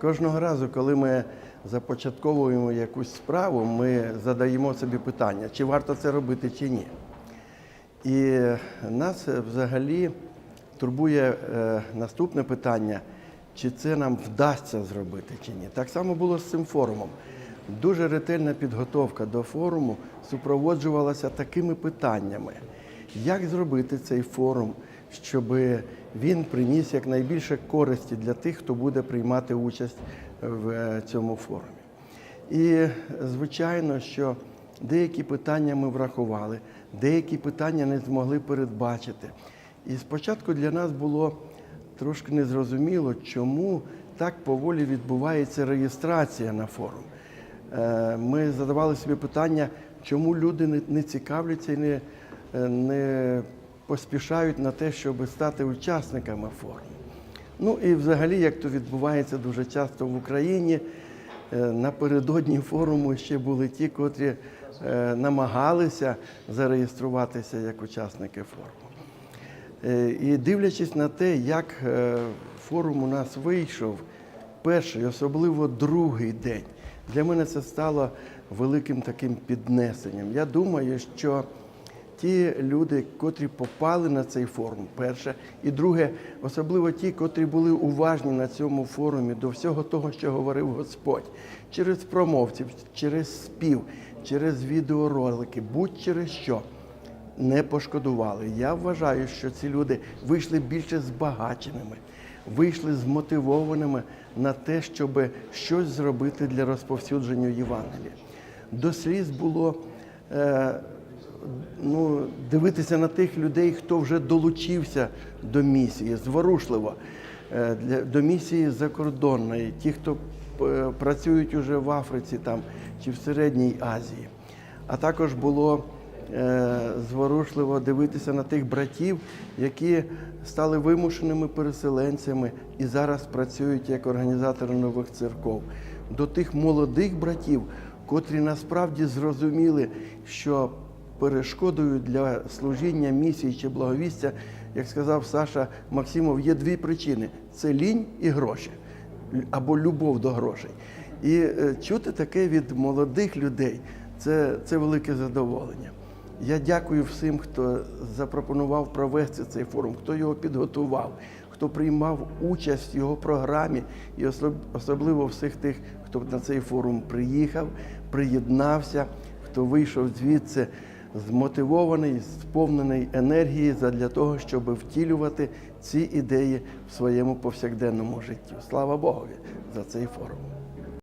Кожного разу, коли ми започатковуємо якусь справу, ми задаємо собі питання, чи варто це робити, чи ні. І нас взагалі турбує е, наступне питання, чи це нам вдасться зробити чи ні. Так само було з цим форумом. Дуже ретельна підготовка до форуму супроводжувалася такими питаннями: як зробити цей форум, щоб він приніс якнайбільше користі для тих, хто буде приймати участь в е, цьому форумі. І звичайно, що деякі питання ми врахували, деякі питання не змогли передбачити. І спочатку для нас було трошки незрозуміло, чому так поволі відбувається реєстрація на форум. Е, Ми задавали собі питання, чому люди не- цікавляться і не, е, не поспішають на те, щоб стати учасниками форуму. Ну і взагалі, як то відбувається дуже часто в Україні, е, напередодні форуму ще були ті, котрі е, намагалися зареєструватися як учасники форуму. Е, І дивлячись на те, як форум у нас вийшов, перший, особливо другий день, для мене це стало великим таким піднесенням. Я думаю, що ті люди, котрі попали на цей форум, перше, і друге, особливо ті, котрі були уважні на цьому форумі до всього того, що говорив Господь, через промовців, через спів, через відеоролики, будь-через що не пошкодували. Я вважаю, що ці люди вийшли більше збагаченими, вийшли змотивованими на те, щоб щось зробити для розповсюдження Євангелія. До сліз було е, ну, дивитися на тих людей, хто вже долучився до місії. Зворушливо, е, до місії закордонної, ті, хто е, працюють уже в Африці там, чи в Середній Азії. А також було е, зворушливо дивитися на тих братів, які стали вимушеними переселенцями і зараз працюють як організатори нових церков, до тих молодих братів, котрі насправді зрозуміли, що перешкодою для служіння місії чи благовістя, як сказав Саша Максимов, є дві причини: це лінь і гроші або любов до грошей. І е, чути таке від молодих людей це, це велике задоволення. Я дякую всім, хто запропонував провести цей форум, хто його підготував, хто приймав участь в його програмі, і особливо всіх тих, хто на цей форум приїхав, приєднався, хто вийшов звідси змотивований, сповнений енергії задля того, щоб втілювати ці ідеї в своєму повсякденному житті. Слава Богові за цей форум.